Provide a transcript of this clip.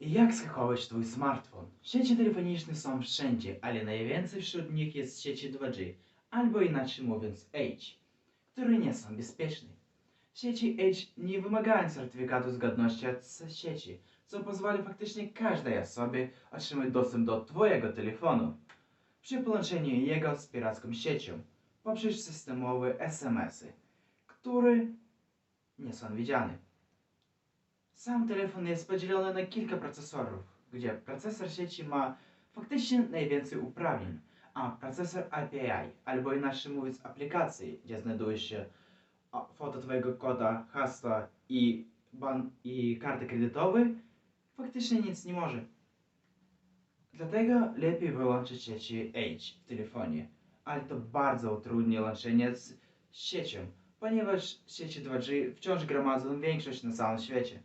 Jak skakować twój smartfon? Sieci telefoniczne są wszędzie, ale najwięcej wśród nich jest sieci 2G, albo inaczej mówiąc H, które nie są bezpieczne. Sieci H nie wymagają certyfikatu zgodności od sieci, co pozwoli faktycznie każdej osobie otrzymać dostęp do twojego telefonu przy połączeniu jego z piracką siecią poprzez systemowe SMS-y, które nie są widziane. Sam telefon jest podzielony na kilka procesorów, gdzie procesor sieci ma faktycznie najwięcej uprawnień, a procesor API, albo inaczej mówiąc aplikacji, gdzie znajduje się foto twojego koda, hasła i, ban- i karty kredytowe, faktycznie nic nie może. Dlatego lepiej wyłączyć sieci H w telefonie, ale to bardzo utrudnia łączenie z siecią, ponieważ sieci 2G wciąż gromadzą większość na całym świecie.